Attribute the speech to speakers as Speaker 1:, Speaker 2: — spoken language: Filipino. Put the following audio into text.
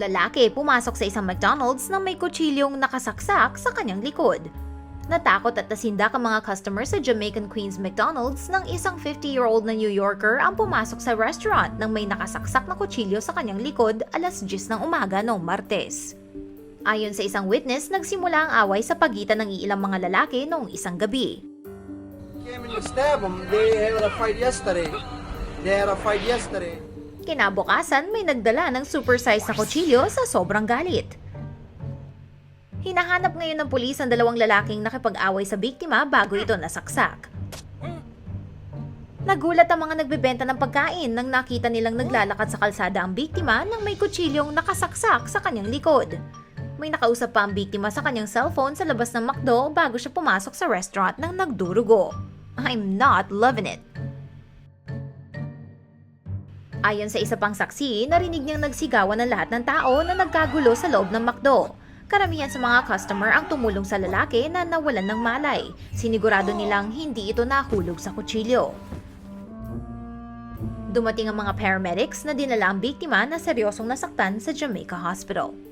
Speaker 1: Lalaki pumasok sa isang McDonald's na may kutsilyong nakasaksak sa kanyang likod. Natakot at nasindak ang mga customer sa Jamaican Queens McDonald's nang isang 50-year-old na New Yorker ang pumasok sa restaurant nang may nakasaksak na kutsilyo sa kanyang likod alas 10 ng umaga noong Martes. Ayon sa isang witness, nagsimula ang away sa pagitan ng ilang mga lalaki noong isang gabi.
Speaker 2: came and you stab them. They had a fight yesterday. They had a fight yesterday.
Speaker 1: Kinabukasan, may nagdala ng supersize na kutsilyo sa sobrang galit. Hinahanap ngayon ng pulis ang dalawang lalaking nakipag-away sa biktima bago ito nasaksak. Nagulat ang mga nagbebenta ng pagkain nang nakita nilang naglalakad sa kalsada ang biktima nang may kutsilyong nakasaksak sa kanyang likod. May nakausap pa ang biktima sa kanyang cellphone sa labas ng McDo bago siya pumasok sa restaurant nang nagdurugo. I'm not loving it. Ayon sa isa pang saksi, narinig niyang nagsigawan ng lahat ng tao na nagkagulo sa loob ng McDo. Karamihan sa mga customer ang tumulong sa lalaki na nawalan ng malay. Sinigurado nilang hindi ito nahulog sa kutsilyo. Dumating ang mga paramedics na dinala ang biktima na seryosong nasaktan sa Jamaica Hospital.